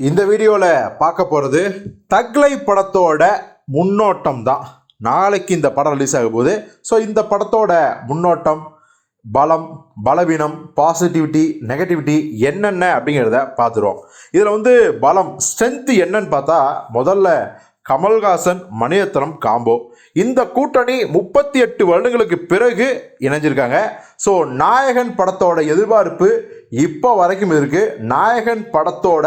இந்த வீடியோவில் பார்க்க போகிறது தக்லை படத்தோட முன்னோட்டம் தான் நாளைக்கு இந்த படம் ரிலீஸ் ஆக போகுது. ஸோ இந்த படத்தோட முன்னோட்டம் பலம் பலவீனம் பாசிட்டிவிட்டி நெகட்டிவிட்டி என்னென்ன அப்படிங்கிறத பார்த்துருவோம். இதில் வந்து பலம் ஸ்ட்ரென்த்து என்னன்னு பார்த்தா முதல்ல கமல்ஹாசன் மணியத்தனம் காம்போ இந்த கூட்டணி முப்பத்தி எட்டு வருடங்களுக்கு பிறகு இணைஞ்சிருக்காங்க. ஸோ நாயகன் படத்தோட எதிர்பார்ப்பு இப்போ வரைக்கும் இருக்குது நாயகன் படத்தோட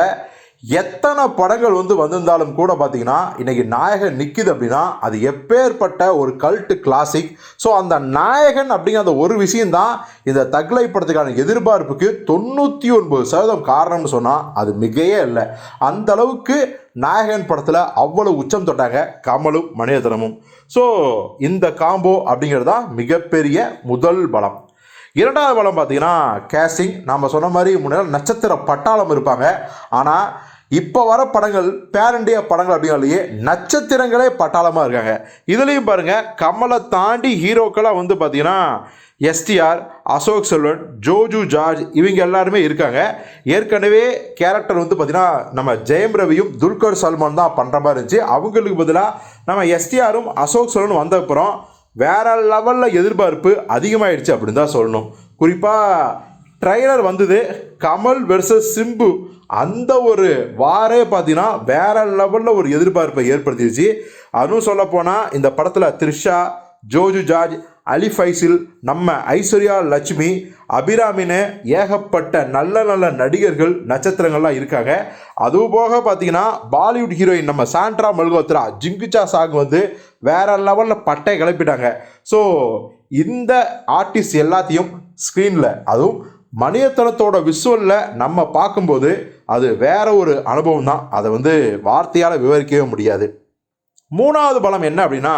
எத்தனை படங்கள் வந்து வந்திருந்தாலும் கூட பார்த்தீங்கன்னா இன்றைக்கி நாயகன் நிற்கிது அப்படின்னா அது எப்பேற்பட்ட ஒரு கல்ட்டு கிளாசிக் ஸோ அந்த நாயகன் அப்படிங்கிற அந்த ஒரு விஷயந்தான் இந்த தக்லை படத்துக்கான எதிர்பார்ப்புக்கு தொண்ணூற்றி ஒன்பது சதவீதம் காரணம்னு சொன்னால் அது மிகையே இல்லை. அந்த அளவுக்கு நாயகன் படத்தில் அவ்வளவு உச்சம் தொட்டாங்க கமலும் மனிதனமும் ஸோ இந்த காம்போ அப்படிங்கிறது தான் மிகப்பெரிய முதல் பலம். இரண்டாவது பலம் பார்த்தீங்கன்னா கேஸ்டிங் நம்ம சொன்ன மாதிரி முன்னாடி நட்சத்திர பட்டாளம் இருப்பாங்க. ஆனால் இப்போ வர படங்கள் பேர் இண்டியா படங்கள் அப்படிங்கிறதுலையே நட்சத்திரங்களே பட்டாளமாக இருக்காங்க. இதுலேயும் பாருங்கள் கமலை தாண்டி ஹீரோக்களாக வந்து பார்த்தீங்கன்னா எஸ்டிஆர் அசோக் செல்வன் ஜோஜு ஜார்ஜ் இவங்க எல்லாருமே இருக்காங்க. ஏற்கனவே கேரக்டர் வந்து பார்த்தீங்கன்னா நம்ம ஜெயம் ரவியும் துல்கர் சல்மான் தான் பண்ணுற மாதிரி இருந்துச்சு. அவங்களுக்கு பதிலாக நம்ம எஸ்டிஆரும் அசோக் செல்வனும் வந்த அப்புறம் வேற லெவலில் எதிர்பார்ப்பு அதிகமாகிடுச்சு அப்படின்னு தான் சொல்லணும். குறிப்பாக ட்ரைலர் வந்தது. கமல் வெர்சஸ் சிம்பு. அந்த ஒரு வாரே பார்த்தீங்கன்னா வேற லெவலில் ஒரு எதிர்பார்ப்பை ஏற்படுத்திடுச்சு அதுவும் சொல்லப்போனால் இந்த படத்தில் த்ரிஷா ஜோஜு ஜார்ஜ் அலி ஃபைசில் நம்ம ஐஸ்வர்யா லட்சுமி அபிராமின்னு ஏகப்பட்ட நல்ல நல்ல நடிகர்கள் நட்சத்திரங்கள்லாம் இருக்காங்க. அதுவும் போக பார்த்தீங்கன்னா பாலிவுட் ஹீரோயின் நம்ம சாண்ட்ரா மல்கோத்ரா ஜிங்குச்சா சாங் வந்து வேற லெவலில் பட்டை கிளப்பிட்டாங்க. ஸோ இந்த ஆர்டிஸ்ட் எல்லாத்தையும் ஸ்க்ரீனில் அதுவும் மணியத்தனத்தோட விசுவலில் நம்ம பார்க்கும்போது அது வேற ஒரு அனுபவம் தான் அதை வந்து வார்த்தையால் விவரிக்கவே முடியாது. மூணாவது பலம் என்ன அப்படின்னா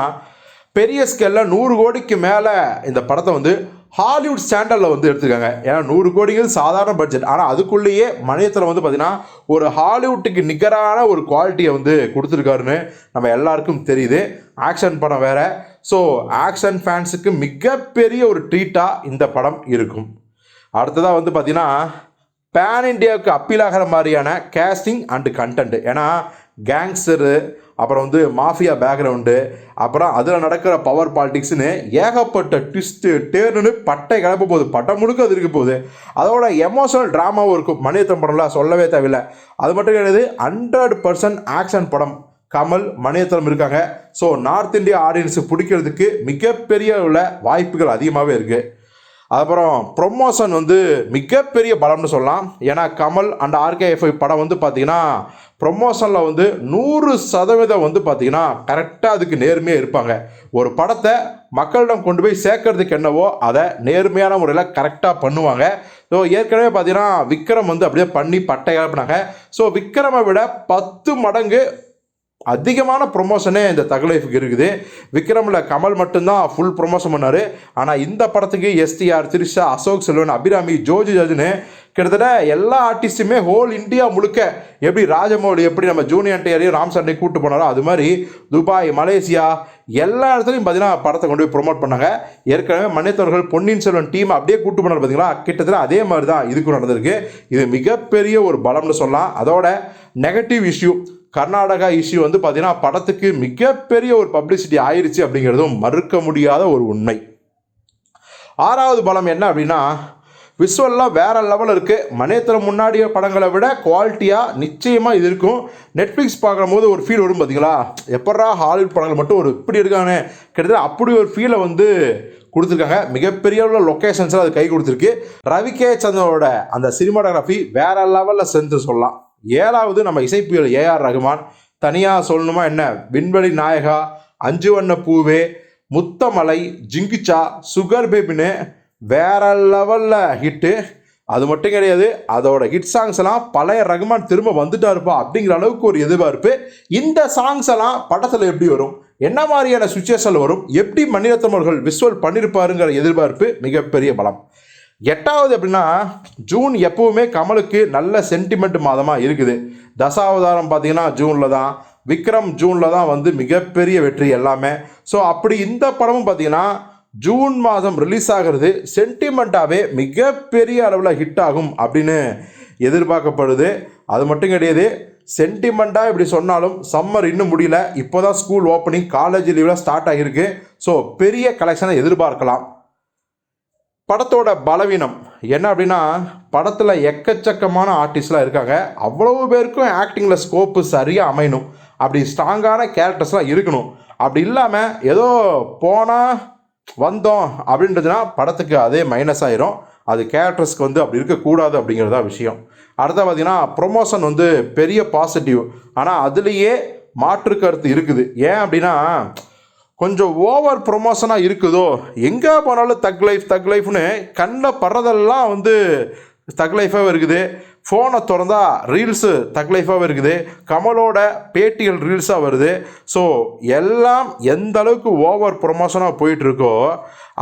பெரிய ஸ்கேலில் நூறு கோடிக்கு மேலே இந்த படத்தை வந்து ஹாலிவுட் ஸ்டாண்டர்டில் வந்து எடுத்துருக்காங்க. ஏன்னா நூறு கோடிங்கிறது சாதாரண பட்ஜெட் ஆனால் அதுக்குள்ளேயே மணியத்தில் வந்து பார்த்திங்கன்னா ஒரு ஹாலிவுட்டுக்கு நிகரான ஒரு குவாலிட்டியை வந்து கொடுத்துருக்காருன்னு நம்ம எல்லாருக்கும் தெரியுது. ஆக்ஷன் படம் வேறு. ஸோ ஆக்ஷன் ஃபேன்ஸுக்கு மிகப்பெரிய ஒரு ட்ரீட்டாக இந்த படம் இருக்கும். அடுத்ததாக வந்து பார்த்திங்கன்னா பேன் இண்டியாவுக்கு அப்பீல் ஆகிற மாதிரியான கேஸ்டிங் அண்டு கண்டென்ட் ஏன்னா கேங்ஸ்டரு அப்புறம் வந்து மாஃபியா பேக்ரவுண்டு அப்புறம் அதில் நடக்கிற பவர் பாலிடிக்ஸ்னு ஏகப்பட்ட ட்விஸ்ட்டு டேர்னு பட்டை கிளப்ப போகுது பட்டம் முழுக்க அது இருக்க போகுது அதோட எமோஷனல் ட்ராமாவும் இருக்கும். மணியத்தன் படம்லாம் சொல்லவே தேவையில்லை. அது மட்டும் கிடையாது ஹண்ட்ரட் பர்சன்ட் ஆக்ஷன் படம். கமல் மணியத்தனம் இருக்காங்க. ஸோ நார்த் இந்தியா ஆடியன்ஸுக்கு பிடிக்கிறதுக்கு மிகப்பெரிய உள்ள வாய்ப்புகள் அதிகமாகவே இருக்குது அப்புறம் ப்ரொமோஷன் வந்து மிகப்பெரிய பலம்னு சொல்லலாம். ஏன்னா கமல் அண்ட் ஆர்கேஎஃப்ஐ படம் வந்து பார்த்தீங்கன்னா ப்ரொமோஷனில் வந்து நூறு சதவீதம் வந்து பார்த்தீங்கன்னா கரெக்டாக அதுக்கு நேர்மையாக இருப்பாங்க. ஒரு படத்தை மக்களிடம் கொண்டு போய் சேர்க்கறதுக்கு என்னவோ அதை நேர்மையான முறையில் கரெக்டாக பண்ணுவாங்க. ஸோ ஏற்கனவே பார்த்தீங்கன்னா விக்ரம் வந்து அப்படியே பண்ணி பட்டை கிளப்பினாங்க ஸோ விக்ரமை விட பத்து மடங்கு அதிகமான ப்ரொமோஷனே இந்த தகலைஃபுக்கு இருக்குது. விக்ரமில் கமல் மட்டும்தான் ஃபுல் ப்ரொமோஷன் பண்ணார். ஆனால் இந்த படத்துக்கு எஸ்டிஆர் திரிஷா அசோக் செல்வன் அபிராமி ஜோஜி ஜாஜுன்னு கிட்டத்தட்ட எல்லா ஆர்டிஸ்ட்டுமே ஹோல் இந்தியா முழுக்க எப்படி ராஜமௌலி எப்படி நம்ம ஜூனியர் டேரையும் ராம் சண்டை கூப்பிட்டு போனாரோ அது மாதிரி துபாய் மலேசியா எல்லா இடத்துலையும் பார்த்தீங்கன்னா படத்தை கொண்டு போய் ப்ரொமோட் பண்ணாங்க. ஏற்கனவே மன்னித்தவர்கள் பொன்னியின் செல்வன் டீம் அப்படியே கூட்டு போனார் பார்த்தீங்களா கிட்டத்தட்ட அதே மாதிரி தான் இதுக்கும் நடந்திருக்கு. இது மிகப்பெரிய ஒரு பலம்னு சொல்லலாம். அதோட நெகட்டிவ் இஷ்யூ கர்நாடகா இஷ்யூ வந்து பார்த்தீங்கன்னா படத்துக்கு மிகப்பெரிய ஒரு பப்ளிசிட்டி ஆயிடுச்சு அப்படிங்கிறதும் மறுக்க முடியாத ஒரு உண்மை. ஆறாவது பலம் என்ன அப்படின்னா விஸ்வல்லாம் வேற லெவல் இருக்குது மனேத்திரம் முன்னாடிய படங்களை விட குவாலிட்டியாக நிச்சயமாக இது இருக்கும். நெட்ஃப்ளிக்ஸ் பார்க்கும்போது ஒரு ஃபீல் வரும் பார்த்தீங்களா எப்படா ஹாலிவுட் படங்கள் மட்டும் ஒரு இப்படி இருக்கானே. கிட்டத்தட்ட அப்படி ஒரு ஃபீலை வந்து கொடுத்துருக்காங்க. மிகப்பெரிய உள்ள லொக்கேஷன்ஸில் அது கை கொடுத்துருக்கு. ரவி கே அந்த சினிமாட்டோகிராஃபி வேற லெவலில் செஞ்சு சொல்லலாம். ஏழாவது நம்ம இசைப்புயல் ஏஆர் ரகுமான். தனியாக சொல்லணுமா என்ன? விண்வெளி நாயகா அஞ்சு வண்ண பூவே முத்தமலை ஜிங்கிச்சா சுகர் பேபின்னு வேற லெவலில் ஹிட்டு அது மட்டும் கிடையாது அதோட ஹிட் சாங்ஸ் எல்லாம் பழைய ரகுமான் திரும்ப வந்துட்டாருப்பா அப்படிங்கிற அளவுக்கு ஒரு எதிர்பார்ப்பு. இந்த சாங்ஸ் எல்லாம் படத்தில் எப்படி வரும்? என்ன மாதிரியான சுச்சுவேஷனில் வரும்? எப்படி மணிரத்னம் அவர்கள் பண்ணியிருப்பாருங்கிற எதிர்பார்ப்பு மிகப்பெரிய பலம். எட்டாவது அப்படின்னா ஜூன் எப்பவுமே கமலுக்கு நல்ல சென்டிமெண்ட் மாதமாக இருக்குது. தசாவதாரம் பார்த்தீங்கன்னா ஜூனில் தான். விக்ரம் ஜூனில் தான் வந்து மிகப்பெரிய வெற்றி எல்லாமே. ஸோ அப்படி இந்த படமும் பார்த்தீங்கன்னா ஜூன் மாதம் ரிலீஸ் ஆகிறது சென்டிமெண்ட்டாகவே மிகப்பெரிய அளவில் ஹிட் ஆகும் அப்படின்னு எதிர்பார்க்கப்படுது. அது மட்டும் கிடையாது சென்டிமெண்ட்டாக இப்படி சொன்னாலும் சம்மர் இன்னும் முடியல. இப்போ தான் ஸ்கூல் ஓப்பனிங் காலேஜ் லீவில் ஸ்டார்ட் ஆகியிருக்கு. ஸோ பெரிய கலெக்ஷனை எதிர்பார்க்கலாம். படத்தோட பலவீனம். என்ன அப்படின்னா படத்தில் எக்கச்சக்கமான ஆர்டிஸ்ட்லாம் இருக்காங்க. அவ்வளவு பேருக்கும் ஆக்டிங்கில் ஸ்கோப்பு சரியாக அமையணும். அப்படி ஸ்ட்ராங்கான கேரக்டர்ஸ்லாம் இருக்கணும். அப்படி இல்லாமல் ஏதோ போனால் வந்தோம் அப்படின்றதுனா படத்துக்கு அதே மைனஸ் ஆயிரும். அது கேரக்டர்ஸ்க்கு வந்து அப்படி இருக்கக்கூடாது அப்படிங்கிறதா விஷயம். அடுத்த பார்த்தீங்கன்னா ப்ரொமோஷன் வந்து பெரிய பாசிட்டிவ் ஆனால் அதுலேயே மாற்று கருத்து இருக்குது. ஏன் அப்படின்னா கொஞ்சம் ஓவர் ப்ரொமோஷனாக இருக்குதோ? எங்கே போனாலும் தக் லைஃப் தக் லைஃப்னு கண்ணில் படுறதெல்லாம் வந்து தக் லைஃபாகவே இருக்குது. ஃபோனை திறந்தா ரீல்ஸு தக் லைஃபாகவே இருக்குது. கமலோட பேட்டிகள் ரீல்ஸாக வருது. ஸோ எல்லாம் எந்த அளவுக்கு ஓவர் ப்ரொமோஷனாக போயிட்டுருக்கோ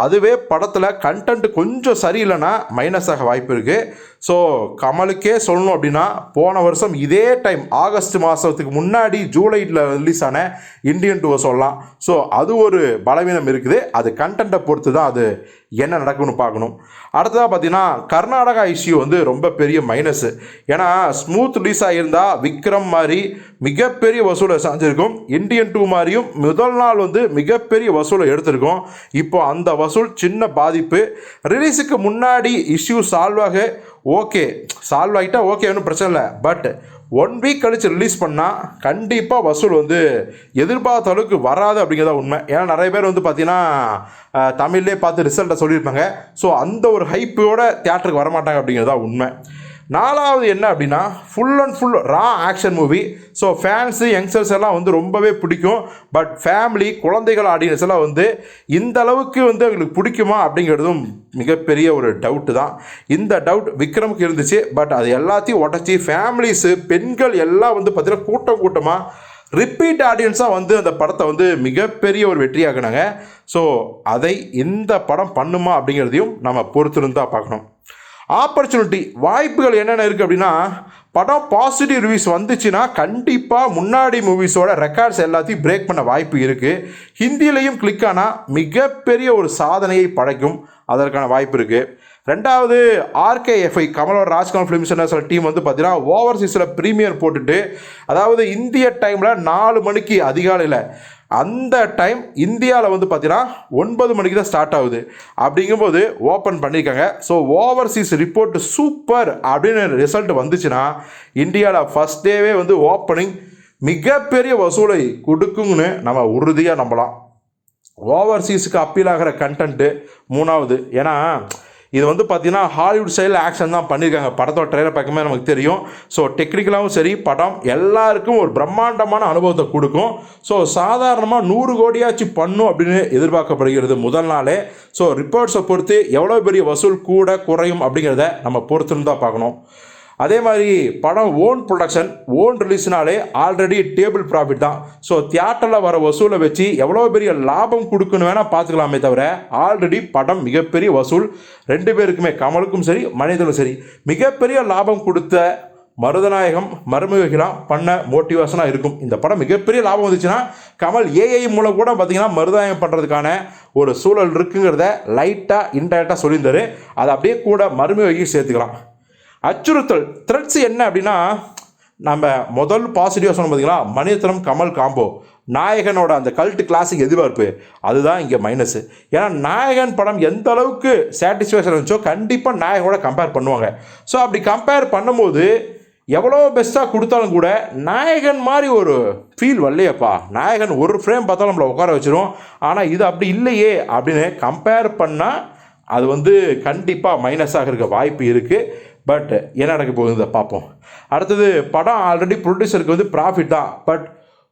அதுவே படத்தில் கண்டென்ட் கொஞ்சம் சரியில்லைன்னா மைனஸ் ஆக வாய்ப்பு இருக்குது ஸோ கமலுக்கே சொல்லணும் அப்படின்னா போன வருஷம் இதே டைம் ஆகஸ்ட் மாதத்துக்கு முன்னாடி ஜூலையில் ரிலீஸ் ஆன இந்தியன் டூவை சொல்லலாம். ஸோ அது ஒரு பலவீனம் இருக்குது. அது கண்டென்ட்டை பொறுத்து தான் அது என்ன நடக்கும்னு பார்க்கணும். அடுத்ததாக பார்த்தீங்கன்னா கர்நாடகா இஷ்யூ வந்து ரொம்ப பெரிய மைனஸு ஏன்னா ஸ்மூத் ரிலீஸ் ஆகியிருந்தால் விக்ரம் மாதிரி மிகப்பெரிய வசூலை செஞ்சுருக்கும். இந்தியன் டூ மாதிரியும் முதல் நாள் வந்து மிகப்பெரிய வசூலை எடுத்திருக்கோம். இப்போ அந்த வசூல் சின்ன பாதிப்பு. ரிலீஸுக்கு முன்னாடி இஷ்யூ சால்வாக ஓகே சால்வ் ஆகிட்டா ஓகே ஒன்றும் பிரச்சனை இல்லை. பட் ஒன் வீக் கழித்து ரிலீஸ் பண்ணால் கண்டிப்பாக வசூல் வந்து எதிர்பார்த்த அளவுக்கு வராது அப்படிங்கிறதா உண்மை. ஏன்னா நிறைய பேர் வந்து பார்த்தீங்கன்னா தமிழ்லேயே பார்த்து ரிசல்ட்டை சொல்லியிருப்பாங்க. ஸோ அந்த ஒரு ஹைப்போட தேட்டருக்கு வரமாட்டாங்க அப்படிங்கிறதா உண்மை. நாலாவது என்ன அப்படின்னா full and full raw action movie so fans youngsters எல்லாம் வந்து ரொம்பவே பிடிக்கும். பட் ஃபேமிலி குழந்தைகள் ஆடியன்ஸ் எல்லாம் வந்து இந்த அளவுக்கு வந்து அவங்களுக்கு பிடிக்குமா அப்படிங்கிறதும் மிகப்பெரிய ஒரு டவுட்டு தான். இந்த டவுட் விக்ரமுக்கு இருந்துச்சு. பட் அது எல்லாத்தையும் உடச்சி ஃபேமிலிஸு பெண்கள் எல்லாம் வந்து பார்த்திங்கன்னா கூட்டம் கூட்டமாக ரிப்பீட் ஆடியன்ஸாக வந்து அந்த படத்தை வந்து மிகப்பெரிய ஒரு வெற்றியாக்குனாங்க. ஸோ அதை இந்த படம் பண்ணுமா அப்படிங்கிறதையும் நம்ம பொறுத்திருந்தால் பார்க்கணும். ஆப்பர்ச்சுனிட்டி வாய்ப்புகள் என்னென்ன இருக்குது அப்படின்னா படம் பாசிட்டிவ் ரிவ்யூஸ் வந்துச்சுன்னா கண்டிப்பாக முன்னாடி மூவிஸோட ரெக்கார்ட்ஸ் எல்லாத்தையும் பிரேக் பண்ண வாய்ப்பு இருக்குது ஹிந்திலையும் கிளிக் ஆனால் மிகப்பெரிய ஒரு சாதனையை படைக்கும் அதற்கான வாய்ப்பு இருக்குது ரெண்டாவது ஆர்கேஎஃப்ஐ கமலோட ராஜ்கான் ஃபிலிம்ஸ் சில டீம் வந்து பார்த்தீங்கன்னா ஓவர்சீஸில் ப்ரீமியர் போட்டுட்டு அதாவது இந்திய டைமில் நாலு மணிக்கு அதிகாலையில் அந்த டைம் இந்தியாவில் வந்து பார்த்தீங்கன்னா ஒன்பது மணிக்கு தான் ஸ்டார்ட் ஆகுது. அப்படிங்கும்போது ஓப்பன் பண்ணியிருக்காங்க ஸோ ஓவர்சீஸ் ரிப்போர்ட் சூப்பர் அப்படின்னு ரிசல்ட் வந்துச்சுன்னா இந்தியாவில் ஃபஸ்ட் டேவே வந்து ஓப்பனிங் மிகப்பெரிய வசூலை கொடுக்குங்கன்னு நம்ம உறுதியாக நம்பலாம். ஓவர்சீஸுக்கு அப்பீல் ஆகிற கண்டென்ட்டு மூணாவது. ஏன்னா இது வந்து பார்த்தீங்கன்னா ஹாலிவுட் ஸ்டைலில் ஆக்ஷன் தான் பண்ணியிருக்காங்க படத்தோட ட்ரெயிலர் பார்க்கும்போது நமக்கு தெரியும். ஸோ டெக்னிக்கலாகவும் சரி படம் எல்லாருக்கும் ஒரு பிரம்மாண்டமான அனுபவத்தை கொடுக்கும். ஸோ சாதாரணமாக நூறு கோடியாச்சு பண்ணும் அப்படின்னு எதிர்பார்க்கப்படுகிறது முதல் நாளே. ஸோ ரிப்போர்ட்ஸை பொறுத்து எவ்வளோ பெரிய வசூல் கூட குறையும் அப்படிங்கிறத நம்ம பொறுத்துன்னு தான் பார்க்கணும். அதே மாதிரி படம் ஓன் ப்ரொடக்ஷன் ஓன் ரிலீஸ்னாலே ஆல்ரெடி டேபிள் ப்ராஃபிட் தான். ஸோ தியேட்டரில் வர வசூலை வச்சு எவ்வளோ பெரிய லாபம் கொடுக்குன்னு வேணால் பார்த்துக்கலாமே தவிர ஆல்ரெடி படம் மிகப்பெரிய வசூல். ரெண்டு பேருக்குமே கமலுக்கும் சரி மனிதனும் சரி மிகப்பெரிய லாபம் கொடுத்த மருதநாயகம் மருமகிகளாக பண்ண மோட்டிவேஷனாக இருக்கும். இந்த படம் மிகப்பெரிய லாபம் வந்துச்சுன்னா கமல் ஏஐ மூலம் கூட பார்த்தீங்கன்னா மருதநாயகம் பண்ணுறதுக்கான ஒரு சூழல் இருக்குங்கிறத லைட்டாக இன்டெரக்டாக சொல்லியிருந்தாரு. அதை அப்படியே கூட மருமகி சேர்த்துக்கலாம். அச்சுறுத்தல். த்ரெட்ஸ் என்ன அப்படின்னா நம்ம முதல் பாசிட்டிவாக சொன்னோம் பார்த்தீங்களா மணிரத்னம் கமல் காம்போ. நாயகனோட அந்த கல்ட் கிளாசிக் எதிர்பார்ப்பு. அதுதான் இங்கே மைனஸ் ஏன்னா நாயகன் படம் எந்த அளவுக்கு சாட்டிஸ்ஃபேக்ஷன் இருந்துச்சோ கண்டிப்பாக நாயகனோட கம்பேர் பண்ணுவாங்க. ஸோ அப்படி கம்பேர் பண்ணும்போது எவ்வளோ பெஸ்ட்டாக கொடுத்தாலும் கூட நாயகன் மாதிரி ஒரு ஃபீல் வரலையப்பா. நாயகன் ஒரு ஃப்ரேம் பார்த்தாலும் நம்மளை உட்கார வச்சிரும். ஆனால் இது அப்படி இல்லையே அப்படின்னு கம்பேர் பண்ணால் அது வந்து கண்டிப்பாக மைனஸாக இருக்க வாய்ப்பு இருக்குது பட் என்ன நடக்க போகுது பார்ப்போம். அடுத்தது படம் ஆல்ரெடி ப்ரொடியூசருக்கு வந்து ப்ராஃபிட் தான். பட்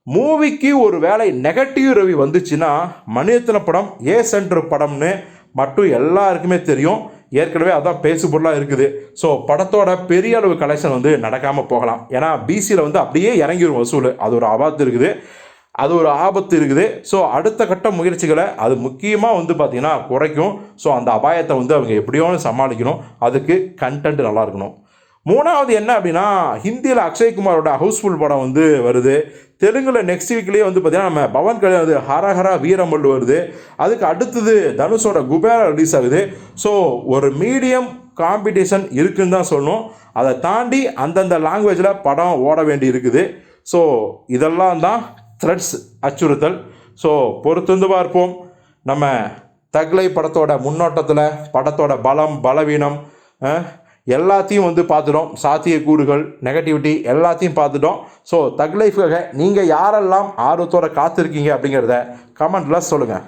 மூவிக்கு ஒரு வேலை நெகட்டிவ் ரிவ்யூ வந்துச்சுன்னா மணியத்தன படம் ஏ சென்டர் படம்னு மட்டும் எல்லாருக்குமே தெரியும். ஏற்கனவே அதான் பேசு பொருளாக இருக்குது. ஸோ படத்தோட பெரிய அளவு கலெக்ஷன் வந்து நடக்காமல் போகலாம். ஏன்னா பிசியில் வந்து அப்படியே இறங்கிடும் வசூல். அது ஒரு ஆபத்து இருக்குது. அது ஒரு ஆபத்து இருக்குது. ஸோ அடுத்த கட்ட முயற்சிகளை அது முக்கியமாக வந்து பார்த்திங்கன்னா குறைக்கும். ஸோ அந்த அபாயத்தை வந்து அவங்க எப்படியோ சமாளிக்கணும். அதுக்கு கண்டென்ட் நல்லா இருக்கணும். மூணாவது என்ன அப்படின்னா ஹிந்தியில் அக்ஷய்குமாரோட ஹவுஸ்ஃபுல் படம் வந்து வருது. தெலுங்கில் நெக்ஸ்ட் வீக்லேயே வந்து பார்த்திங்கன்னா நம்ம பவன் கல்யாண் வந்து ஹரஹரா வீரமல்லு வருது. அதுக்கு அடுத்தது தனுஷோட குபேரா ரிலீஸ் ஆகுது. ஸோ ஒரு மீடியம் காம்படிஷன் இருக்குன்னு தான் சொல்லணும். அதை தாண்டி அந்தந்த லாங்குவேஜில் படம் ஓட வேண்டி இருக்குது ஸோ இதெல்லாம் தான் த்ரெட்ஸ் அச்சுறுத்தல். ஸோ பொறுத்திருந்து பார்ப்போம். நம்ம தக்லை படத்தோட முன்னோட்டத்தில் படத்தோட பலம் பலவீனம் எல்லாத்தையும் வந்து பார்த்துட்டோம். சாத்தியக்கூறுகள் நெகட்டிவிட்டி எல்லாத்தையும் பார்த்துட்டோம். ஸோ தக் லைஃப்காக நீங்கள் யாரெல்லாம் ஆர்வத்தோட காத்திருக்கீங்க அப்படிங்கிறத கமெண்ட்டில் சொல்லுங்கள்